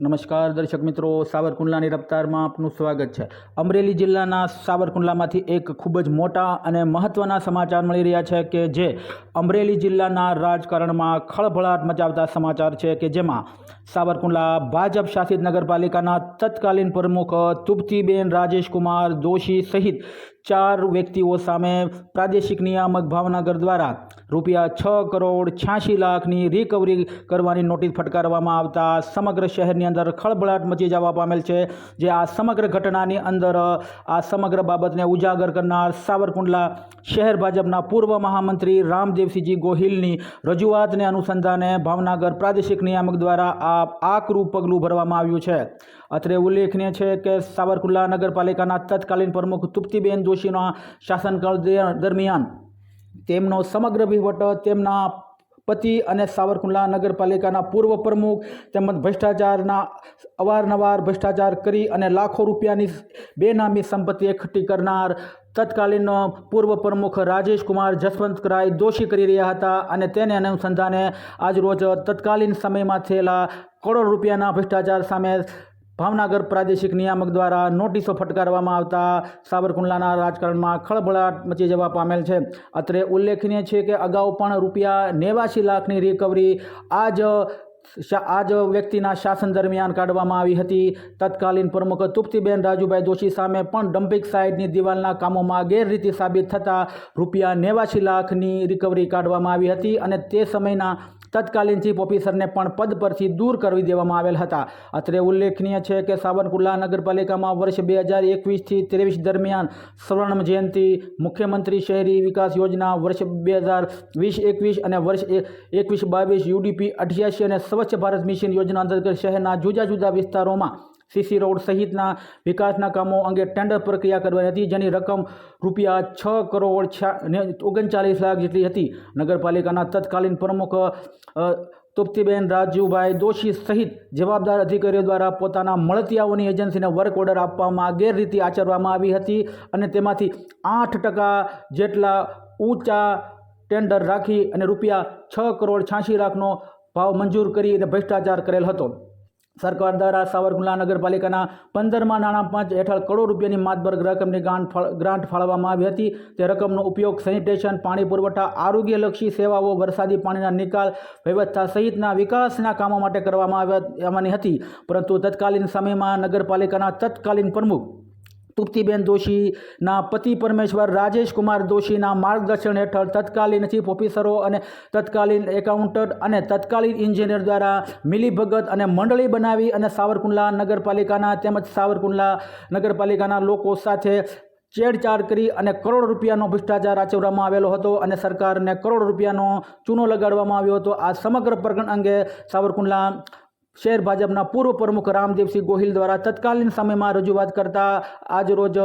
નમસ્કાર દર્શક મિત્રો, સાવરકુંડલાની રફતારમાં આપનું સ્વાગત છે. અમરેલી જિલ્લાના સાવરકુંડલામાંથી એક ખૂબ જ મોટા અને મહત્ત્વના સમાચાર મળી રહ્યા છે કે જે અમરેલી જિલ્લાના રાજકારણમાં ખળભળાટ મચાવતા સમાચાર છે કે જેમાં સાવરકુંડલા ભાજપ શાસિત નગરપાલિકાના તત્કાલીન પ્રમુખ તુપ્તીબેન રાજેશકુમાર દોશી સહિત ચાર વ્યક્તિઓ સામે પ્રાદેશિક નિયામક ભાવનગર દ્વારા રૂપિયા છ કરોડ છ્યાસી લાખની રિકવરી કરવાની નોટિસ ફટકારવામાં આવતા સમગ્ર શહેરની અંદર ખળભળાટ મચી જવા પામેલ છે, જે આ સમગ્ર ઘટનાની અંદર, આ સમગ્ર બાબતને ઉજાગર કરનાર સાવરકુંડલા શહેર ભાજપના પૂર્વ મહામંત્રી રામદેવસિંહજી ગોહિલની રજૂઆતને અનુસંધાને ભાવનગર પ્રાદેશિક નિયામક દ્વારા આ આકરું પગલું ભરવામાં આવ્યું છે. અત્રે ઉલ્લેખનીય છે કે સાવરકુંડલા નગરપાલિકાના તત્કાલીન પ્રમુખ તુપ્તીબેન જોશીના શાસનકાળ દરમિયાન તેમનો સમગ્ર વહીવટ તેમના પતિ અને સાવરકુંડલા નગરપાલિકાના પૂર્વ પ્રમુખ તેમજ ભ્રષ્ટાચારના અવારનવાર ભ્રષ્ટાચાર કરી અને લાખો રૂપિયાની બેનામી સંપત્તિ એકઠી કરનાર તત્કાલીન પૂર્વ પ્રમુખ રાજેશ કુમાર જસવંતરાય દોષી કરી રહ્યા હતા અને તેને અનુસંધાને આજરોજ તત્કાલીન સમયમાં થયેલા કરોડ રૂપિયાના ભ્રષ્ટાચાર સામે ભાવનગર પ્રાદેશિક નિયામક દ્વારા નોટિસો ફટકારવામાં આવતા સાવરકુંડલાના રાજકારણમાં ખળભળાટ મચી જવા પામેલ છે. અત્રે ઉલ્લેખનીય છે કે અગાઉ પણ રૂપિયા નેવાસી લાખની રિકવરી આ જ આ જ વ્યક્તિના શાસન દરમિયાન કાઢવામાં આવી હતી. તત્કાલીન પ્રમુખ તુપ્તીબેન રાજુભાઈ દોશી સામે પણ ડમ્પિંગ સાઇડની દિવાલના કામોમાં ગેરરીતિ સાબિત થતાં રૂપિયા નેવાસી લાખની રિકવરી કાઢવામાં આવી હતી અને તે સમયના તત્કાલીન ચીફ ઓફિસરને પણ પદ પરથી દૂર કરી દેવામાં આવેલ હતા. અત્રે ઉલ્લેખનીય છે કે સાવરકુંડલા નગરપાલિકામાં વર્ષ બે હજાર એકવીસથી ત્રેવીસ દરમિયાન સ્વર્ણ જયંતિ, મુખ્યમંત્રી શહેરી વિકાસ યોજના વર્ષ બે હજાર વીસ એકવીસ અને વર્ષ એકવીસ બાવીસ યુડીપી અઠ્યાસી અને સ્વચ્છ ભારત મિશન યોજના અંતર્ગત શહેરના જુદા જુદા વિસ્તારોમાં સીસી રોડ સહિતના વિકાસના કામો અંગે ટેન્ડર પ્રક્રિયા કરવાની હતી, જેની રકમ રૂપિયા છ કરોડ ઓગણચાલીસ લાખ જેટલી હતી. નગરપાલિકાના તત્કાલીન પ્રમુખ તૃપ્તિબેન રાજુભાઈ દોશી સહિત જવાબદાર અધિકારીઓ દ્વારા પોતાના મળતિયાઓની એજન્સીને વર્ક ઓર્ડર આપવામાં ગેરરીતિ આચરવામાં આવી હતી અને તેમાંથી આઠ ટકા જેટલા ઊંચા ટેન્ડર રાખી અને રૂપિયા છ કરોડ છ્યાસી લાખનો ભાવ મંજૂર કરી અને ભ્રષ્ટાચાર કરેલ હતો. સરકાર દ્વારા સાવરકુંડલા નગરપાલિકાના પંદરમાં નાણાં પંચ હેઠળ કરોડ રૂપિયાની માતબર્ગ રકમની ગ્રાન્ટ ફાળ- ગ્રાન્ટ ફાળવવામાં આવી હતી. તે રકમનો ઉપયોગ સેનિટેશન, પાણી પુરવઠા, આરોગ્યલક્ષી સેવાઓ, વરસાદી પાણીના નિકાલ વ્યવસ્થા સહિતના વિકાસના કામો માટે કરવામાં આવવાની હતી. પરંતુ તત્કાલીન સમયમાં નગરપાલિકાના તત્કાલીન પ્રમુખ તૃપ્તિબેન જોશીના પતિ પરમેશ્વર રાજેશ કુમાર જોશીના માર્ગદર્શન હેઠળ તત્કાલીન ચીફ ઓફિસરો અને તત્કાલીન એકાઉન્ટન્ટ અને તત્કાલીન એન્જિનિયર દ્વારા મિલીભગત અને મંડળી બનાવી અને સાવરકુંડલા નગરપાલિકાના તેમજ સાવરકુંડલા નગરપાલિકાના લોકો સાથે છેડછાડ કરી અને કરોડ રૂપિયાનો ભ્રષ્ટાચાર આચરવામાં આવેલો હતો અને સરકારને કરોડ રૂપિયાનો ચૂનો લગાડવામાં આવ્યો હતો. આ સમગ્ર પ્રકરણ અંગે સાવરકુંડલા શહેર ભાજપના પૂર્વ પ્રમુખ રામદેવસિંહ ગોહિલ દ્વારા તત્કાલીન સમયમાં રજૂઆત કરતા આજરોજ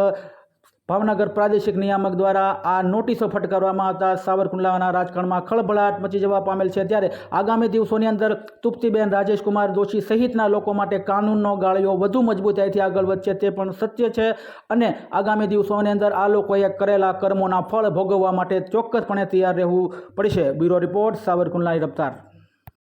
ભાવનગર પ્રાદેશિક નિયામક દ્વારા આ નોટિસો ફટકારવામાં આવતા સાવરકુંડલાના રાજકારણમાં ખળભળાટ મચી જવા પામેલ છે. ત્યારે આગામી દિવસોની અંદર તુપ્તીબેન રાજેશકુમાર દોશી સહિતના લોકો માટે કાનૂનનો ગાળિયો વધુ મજબૂતાઈથી આગળ વધશે તે પણ સત્ય છે અને આગામી દિવસોની અંદર આ લોકોએ કરેલા કર્મોના ફળ ભોગવવા માટે ચોક્કસપણે તૈયાર રહેવું પડશે. બ્યુરો રિપોર્ટ, સાવરકુંડલાની રફતાર.